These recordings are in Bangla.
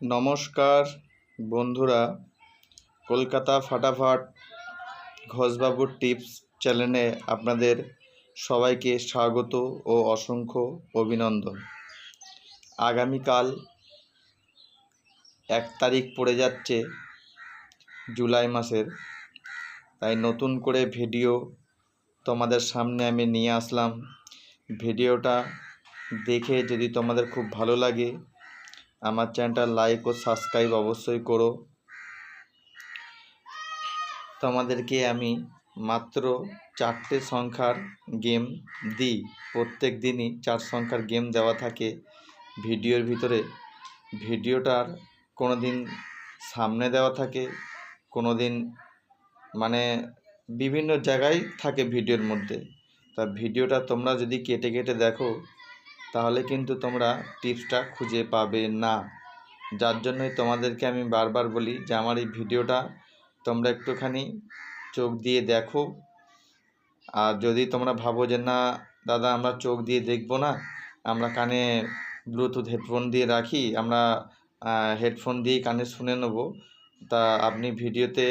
নমস্কার, বন্ধুরা। কলকাতা ফাটাফাট ঘোষবাবুর টিপস চ্যানেলে আপনাদের সবাইকে স্বাগত ও অসংখ্য অভিনন্দন। আগামীকাল এক তারিখ পড়ে যাচ্ছে জুলাই মাসের। তাই নতুন করে ভিডিও তোমাদের সামনে আমি নিয়ে আসলাম। ভিডিওটা দেখে যদি তোমাদের খুব ভালো লাগে আমার চ্যানেলটা লাইক ও সাবস্ক্রাইব অবশ্যই করো। তোমাদেরকে আমি মাত্র চারটে সংখ্যার গেম দিই। প্রত্যেক দিনই চার সংখ্যার গেম দেওয়া থাকে ভিডিওর ভিতরে। ভিডিওটার কোনো দিন সামনে দেওয়া থাকে কোনো দিন মানে বিভিন্ন জায়গায় থাকে ভিডিওর মধ্যে। তা ভিডিওটা তোমরা যদি কেটে কেটে দেখো তাহলে কিন্তু তোমরা টিপসটা খুঁজে পাবে না। যার জন্যই তোমাদেরকে আমি বারবার বলি যে, আমার এই ভিডিওটা তোমরা একটুখানি চোখ দিয়ে দেখো। আর যদি তোমরা ভাবো যে, না, দাদা, আমরা চোখ দিয়ে দেখব না, আমরা কানে ব্লুটুথ হেডফোন দিয়ে রাখি, আমরা হেডফোন দিয়েই কানে শুনে নেব, তা আপনি ভিডিওতে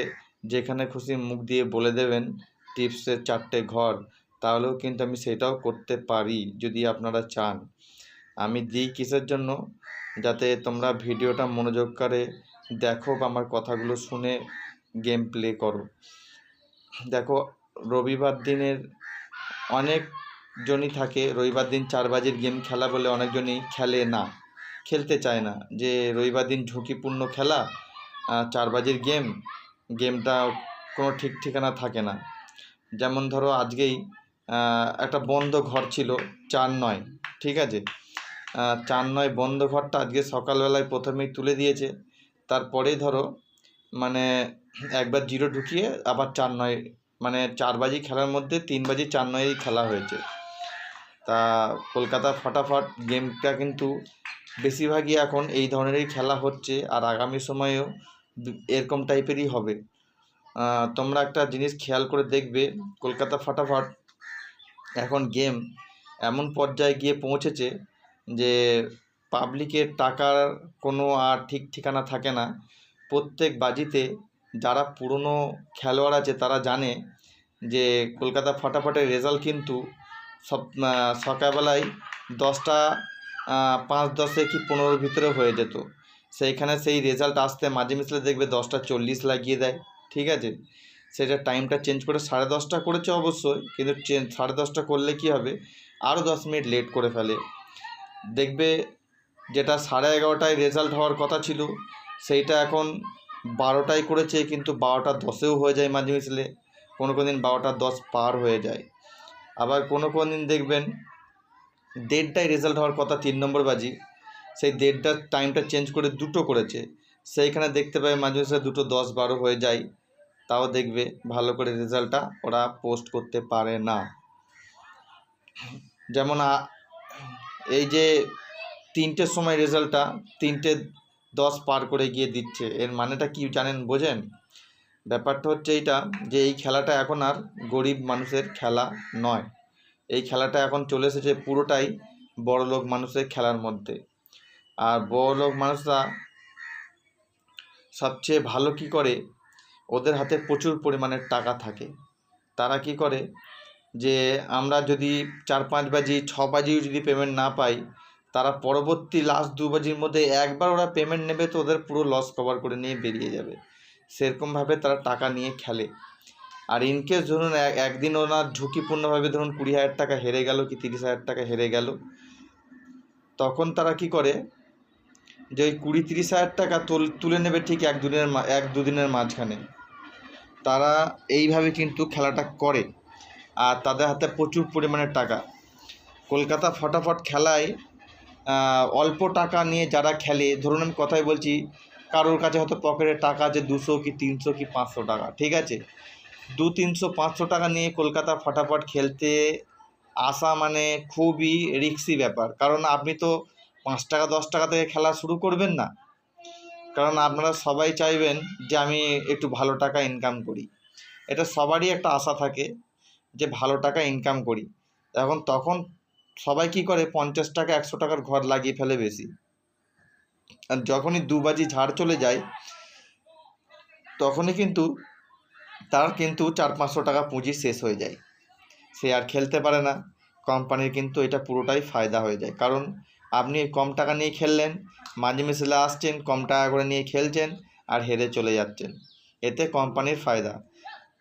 যেখানে খুশি মুখ দিয়ে বলে দেবেন টিপসের চারটে ঘর। তাহলেও কিন্তু আমি সেটাও করতে পারি যদি আপনারা চান। আমি দিই কিসের জন্য? যাতে তোমরা ভিডিওটা মনোযোগ করে দেখো বা আমার কথাগুলো শুনে গেম প্লে করো। দেখো, রবিবার দিনের অনেকজনই থাকে, রবিবার দিন চার বাজির গেম খেলা বলে অনেকজনই খেলে না, খেলতে চায় না। যে রবিবার দিন ঝুঁকিপূর্ণ খেলা চার বাজির গেম গেমটা কোনো ঠিক ঠিকানা থাকে না। যেমন ধরো আজকেই একটা বন্ধ ঘর ছিল চার নয়, ঠিক আছে? চার নয় বন্ধ ঘরটা আজকে সকালবেলায় প্রথমেই তুলে দিয়েছে। তারপরে ধরো মানে একবার জিরো ঢুকিয়ে আবার চার নয় মানে চার বাজি খেলার মধ্যে তিন বাজি চার নয়েই খেলা হয়েছে। তা কলকাতা ফটাফট গেমটা কিন্তু বেশিরভাগই এখন এই ধরনেরই খেলা হচ্ছে আর আগামী সময়েও এরকম টাইপেরই হবে। তোমরা একটা জিনিস খেয়াল করে দেখবে, কলকাতা ফাটাফাট এখন গেম এমন পর্যায়ে গিয়ে পৌঁছেছে যে পাবলিকের টাকার কোনো আর ঠিক ঠিকানা থাকে না। প্রত্যেক বাজিতে যারা পুরনো খেলোয়াড় আছে তারা জানে যে কলকাতা ফাটাফাটের রেজাল্ট কিন্তু সব সকালবেলায় দশটা পাঁচ দশে কি পনেরোর ভিতরে হয়ে যেত। সেইখানে সেই রেজাল্ট আসতে মাঝে মিশলে দেখবে দশটা চল্লিশ লাগিয়ে দেয়, ঠিক আছে? সেটা টাইমটা চেঞ্জ করে সাড়ে দশটা করেছে অবশ্যই, কিন্তু সাড়ে দশটা করলে কি হবে? আরও দশ মিনিট লেট করে ফেলে। দেখবে যেটা সাড়ে এগারোটায় রেজাল্ট হওয়ার কথা ছিল, সেইটা এখন বারোটায় করেছে, কিন্তু বারোটা দশেও হয়ে যায় মাঝে মিশলে কোনো কোনো দিন বারোটা দশ পার হয়ে যায়। আবার কোনো কোনো দিন দেখবেন দেড়টায় রেজাল্ট হওয়ার কথা তিন নম্বর বাজি, সেই দেড়টার টাইমটা চেঞ্জ করে দুটো করেছে। সেইখানে দেখতে পাই মাঝে মাঝে দুটো দশ বারো হয়ে যায়। তাও দেখবে ভালো করে রেজাল্টটা ওরা পোস্ট করতে পারে না। যেমন এই যে তিনটের সময় রেজাল্টটা তিনটে দশ পার করে গিয়ে দিচ্ছে, এর মানেটা কি জানেন বোঝেন? ব্যাপারটা হচ্ছে এইটা যে এই খেলাটা এখন আর গরিব মানুষের খেলা নয়। এই খেলাটা এখন চলে এসেছে পুরোটাই বড়লোক মানুষের খেলার মধ্যে। আর বড়লোক মানুষরা সবচেয়ে ভালো কি করে? ওদের হাতে প্রচুর পরিমাণের টাকা থাকে। তারা কি করে যে আমরা যদি চার পাঁচ বাজি, ছ বাজিও যদি পেমেন্ট না পাই, তারা পরবর্তী লাস্ট দু বাজির মধ্যে একবার ওরা পেমেন্ট নেবে তো ওদের পুরো লস কভার করে নিয়ে বেরিয়ে যাবে। সেরকমভাবে তারা টাকা নিয়ে খেলে। আর ইনকেস ধরুন একদিন ওনার ঝুঁকিপূর্ণভাবে ধরুন কুড়ি হাজার টাকা হেরে গেল কি তিরিশ হাজার টাকা হেরে গেল, তখন তারা কি করে যে ওই কুড়ি তিরিশ হাজার টাকা তুলে নেবে ঠিক এক দুদিনের এক দুদিনের মাঝখানে। তারা এইভাবে কিন্তু খেলাটা করে। আর তাদের হাতে প্রচুর পরিমাণে টাকা। কলকাতা ফটাফট খেলায় অল্প টাকা নিয়ে যারা খেলে, ধরুন আমি কথাই বলছি, কারোর কাছে হয়তো পকেটে টাকা আছে দুশো কি তিনশো কি পাঁচশো টাকা, ঠিক আছে? দু, তিনশো, পাঁচশো টাকা নিয়ে কলকাতা ফটাফট খেলতে আসা মানে খুবই রিক্সি ব্যাপার। কারণ আপনি তো পাঁচ টাকা, দশ টাকা থেকে খেলা শুরু করবেন না। কারণ আপনারা সবাই চাইবেন যে আমি একটু ভালো টাকা ইনকাম করি। এটা সবারই একটা আশা থাকে যে ভালো টাকা ইনকাম করি। এখন তখন সবাই কি করে? পঞ্চাশ টাকা, একশো টাকার ঘর লাগিয়ে ফেলে বেশি। আর যখনই দু বাজি ঝাড় চলে যায়, তখনই কিন্তু তার কিন্তু চার পাঁচশো টাকা পুঁজি শেষ হয়ে যায়। সে আর খেলতে পারে না। কোম্পানির কিন্তু এটা পুরোটাই ফায়দা হয়ে যায়। কারণ আপনি কম টাকা নিয়ে খেললেন, মাঝে মিশলে আসছেন, কম টাকা করে নিয়ে খেলছেন আর হেরে চলে যাচ্ছেন। এতে কোম্পানির ফায়দা।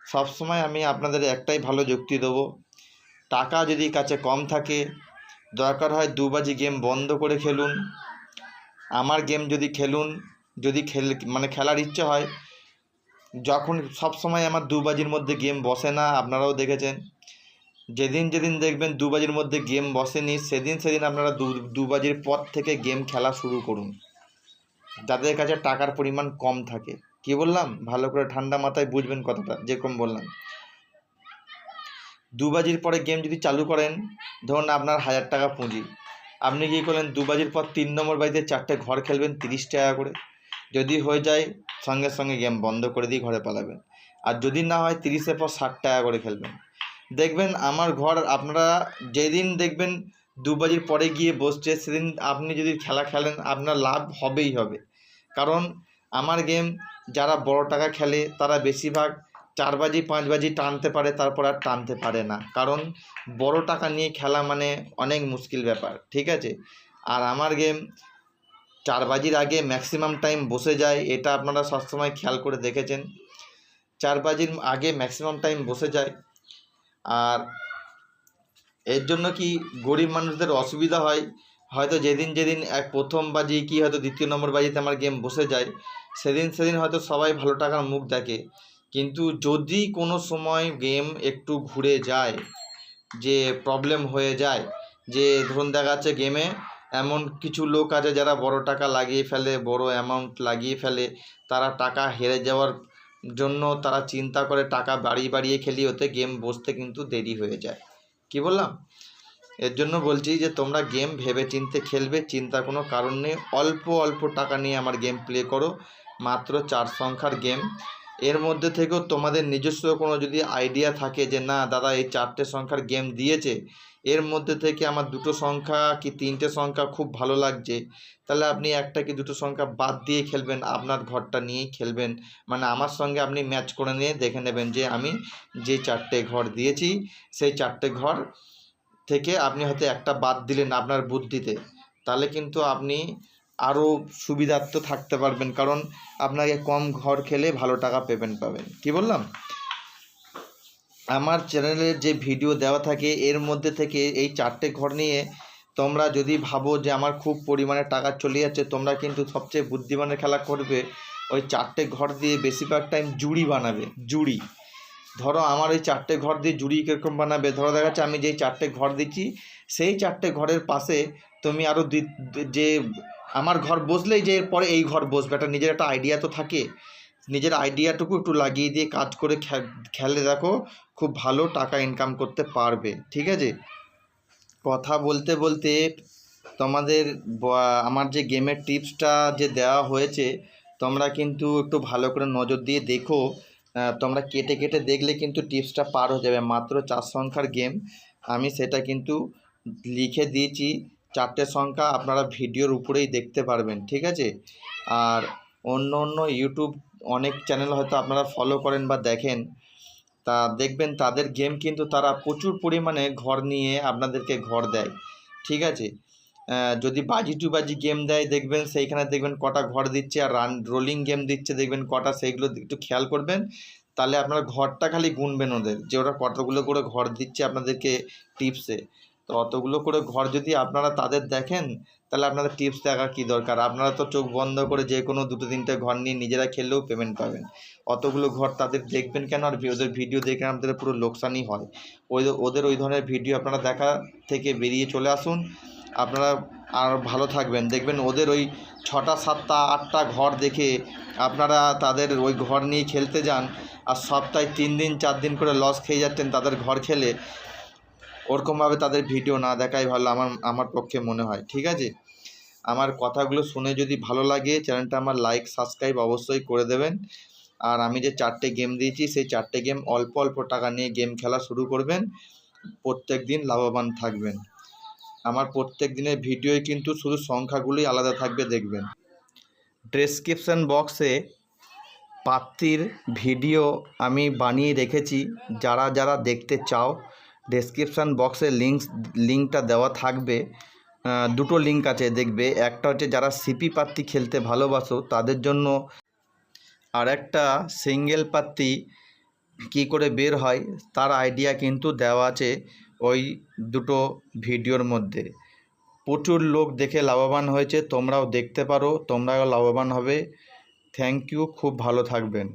সবসময় আমি আপনাদের একটাই ভালো যুক্তি দেবো, টাকা যদি কাছে কম থাকে, দরকার হয় দুবাজি গেম বন্ধ করে খেলুন। আমার গেম যদি খেলুন, যদি খেল মানে খেলার ইচ্ছে হয়, যখন সব সময় আমার দু বাজির মধ্যে গেম বসে না, আপনারাও দেখেছেন। যেদিন যেদিন দেখবেন দু বাজির মধ্যে গেম বসেনি, সেদিন সেদিন আপনারা দু দু বাজির পর থেকে গেম খেলা শুরু করুন। যাদের কাছে টাকার পরিমাণ কম থাকে। কি বললাম? ভালো করে ঠান্ডা মাথায় বুঝবেন কথাটা, যেরকম বললাম। দু বাজির পরে গেম যদি চালু করেন, ধরুন আপনার হাজার টাকা পুঁজি। আপনি কী করলেন? দু বাজির পর তিন নম্বর বাড়িতে চারটে ঘর খেলবেন তিরিশ টাকা করে। যদি হয়ে যায়, সঙ্গে সঙ্গে গেম বন্ধ করে দিয়ে ঘরে পালাবেন। আর যদি না হয়, তিরিশের পর ষাট টাকা করে খেলবেন। দেখবেন আমার ঘর, আপনারা যেদিন দেখবেন দু বাজির পরে গিয়ে বসছে, সেদিন আপনি যদি খেলা খেলেন, আপনার লাভ হবেই হবে। কারণ আমার গেম যারা বড় টাকা খেলে, তারা বেশিরভাগ চার বাজি, পাঁচ বাজি টানতে পারে, তারপর আর টানতে পারে না। কারণ বড় টাকা নিয়ে খেলা মানে অনেক মুশকিল ব্যাপার, ঠিক আছে? আর আমার গেম চার বাজির আগে ম্যাক্সিমাম টাইম বসে যায়, এটা আপনারা সবসময় খেয়াল করে দেখেছেন। চার বাজির আগে ম্যাক্সিমাম টাইম বসে যায়। আর এর জন্য কি গরিব মানুষদের অসুবিধা হয়? হয়তো যেদিন যেদিন এক প্রথম বাজি কি হয়তো দ্বিতীয় নম্বর বাজিতে আমার গেম বসে যায়, সেদিন সেদিন হয়তো সবাই ভালো টাকার মুখ দেখে। কিন্তু যদি কোনো সময় গেম একটু ঘুরে যায়, যে প্রবলেম হয়ে যায়, যে ধরুন দেখা যাচ্ছে গেমে এমন কিছু লোক আছে যারা বড় টাকা লাগিয়ে ফেলে, বড় অ্যামাউন্ট লাগিয়ে ফেলে, তারা টাকা হেরে যাওয়ার জন্য তারা চিন্তা করে টাকা বাড়িয়ে বাড়িয়ে খেলি, ওতে গেম বসতে কিন্তু দেরি হয়ে যায়। কি বললাম? এর জন্য বলছি যে, তোমরা গেম ভেবে চিনতে খেলবে চিন্তা কোনো কারণ নেই। অল্প অল্প টাকা নিয়ে আমার গেম প্লে করো। মাত্র চার সংখ্যার গেম এর মধ্যে থেকেও তোমাদের নিজস্ব কোনো যদি আইডিয়া থাকে যে, না, দাদা, এই চারটে সংখ্যার গেম দিয়েছে। এর মধ্যে থেকে আমার দুটো সংখ্যা কি তিনটে সংখ্যা খুব ভালো লাগছে। তাহলে আপনি একটা কি দুটো সংখ্যা বাদ দিয়ে খেলবেন, আপনার ঘরটা নিয়েই খেলবেন। মানে আমার সঙ্গে আপনি ম্যাচ করে নিয়ে দেখে নেবেন যে, আমি যে চারটে ঘর দিয়েছি, সেই চারটে ঘর থেকে আপনি হয়তো একটা বাদ দিলেন আপনার বুদ্ধিতে। তাহলে কিন্তু আপনি আরও সুবিধার্থ থাকতে পারবেন, কারণ আপনাকে কম ঘর খেলে ভালো টাকা পেমেন্ট পাবেন। কি বললাম? আমার চ্যানেলের যে ভিডিও দেওয়া থাকে, এর মধ্যে থেকে এই চারটে ঘর নিয়ে তোমরা যদি ভাবো যে আমার খুব পরিমাণে টাকা চলে যাচ্ছে, তোমরা কিন্তু সবচেয়ে বুদ্ধিমানের খেলা করবে ওই চারটে ঘর দিয়ে বেশিরভাগ টাইম জুড়ি বানাবে, জুড়ি। ধরো আমার ওই চারটে ঘর দিয়ে জুড়ি কীরকম বানাবে? ধরো দেখা যাচ্ছে আমি যেই চারটে ঘর দিচ্ছি, সেই চারটে ঘরের পাশে তুমি আরও যে আমার ঘর বসলেই যে এরপরে এই ঘর বসবে, একটা নিজের একটা আইডিয়া তো থাকে। নিজের আইডিয়াটুকু একটু লাগিয়ে দিয়ে কাজ করে খেলে দেখো খুব ভালো টাকা ইনকাম করতে পারবে, ঠিক আছে? কথা বলতে বলতে তোমাদের আমার যে গেমের টিপসটা যে দেওয়া হয়েছে, তোমরা কিন্তু একটু ভালো করে নজর দিয়ে দেখো। তোমরা কেটে কেটে দেখলে কিন্তু টিপসটা পার হয়ে যাবে। মাত্র চার সংখ্যার গেম আমি সেটা কিন্তু লিখে দিয়েছি। চারটে সংখ্যা আপনারা ভিডিওর উপরেই দেখতে পারবেন, ঠিক আছে? আর অন্য অন্য ইউটিউব অনেক চ্যানেল হয়তো আপনারা ফলো করেন বা দেখেন, তা দেখবেন তাদের গেম কিন্তু তারা প্রচুর পরিমাণে ঘর নিয়ে আপনাদেরকে ঘর দেয়, ঠিক আছে? যদি বাজি টু বাজি গেম দেয় দেখবেন, সেইখানে দেখবেন কটা ঘর দিচ্ছে আর রান রোলিং গেম দিচ্ছে দেখবেন কটা, সেইগুলো একটু খেয়াল করবেন, তাহলে আপনার ঘরটা খালি গুনবেন ওদের, যে ওরা কতগুলো করে ঘর দিচ্ছে আপনাদেরকে টিপসে তো অতগুলো করে ঘর যদি আপনারা তাদের দেখেন, তাহলে আপনাদের টিপস দেখার কী দরকার? আপনারা তো চোখ বন্ধ করে যে কোনো দুটো তিনটে ঘর নিয়ে নিজেরা খেললেও পেমেন্ট পাবেন। অতগুলো ঘর তাদের দেখবেন কেন? আর ওদের ভিডিও দেখে আপনাদের পুরো লোকসানই হয়। ওই ওদের ওই ধরনের ভিডিও আপনারা দেখা থেকে বেরিয়ে চলে আসুন। আপনারা আর ভালো থাকবেন। দেখবেন ওদের ওই ছটা, সাতটা, আটটা ঘর দেখে আপনারা তাদের ওই ঘর নিয়ে খেলতে যান। আর সপ্তাহে তিন দিন, চার দিন করে লস খেয়ে যাচ্ছেন তাদের ঘর খেলে। ওরকমভাবে তাদের ভিডিও না দেখাই ভালো আমার আমার পক্ষে মনে হয়, ঠিক আছে? আমার কথাগুলো শুনে যদি ভালো লাগে, চ্যানেলটা আমার লাইক, সাবস্ক্রাইব অবশ্যই করে দেবেন। আর আমি যে চারটে গেম দিয়েছি, সেই চারটে গেম অল্প অল্প টাকা নিয়ে গেম খেলা শুরু করবেন। প্রত্যেক দিন লাভবান থাকবেন। আমার প্রত্যেক দিনের ভিডিওয় কিন্তু শুধু সংখ্যাগুলোই আলাদা থাকবে, দেখবেন। ডেসক্রিপশান বক্সে পাত্রীর ভিডিও আমি বানিয়ে রেখেছি। যারা যারা দেখতে চাও ডেসক্রিপশান বক্সে লিঙ্কস লিঙ্কটা দেওয়া থাকবে। দুটো লিঙ্ক আছে, দেখবে। একটা হচ্ছে যারা সিপি পাত্তি খেলতে ভালোবাসো, তাদের জন্য। আর একটা সিঙ্গেল পাত্তি কী করে বের হয়, তার আইডিয়া কিন্তু দেওয়া আছে ওই দুটো ভিডিওর মধ্যে। প্রচুর লোক দেখে লাভবান হয়েছে, তোমরাও দেখতে পারো, তোমরাও লাভবান হবে। থ্যাংক ইউ খুব ভালো থাকবেন।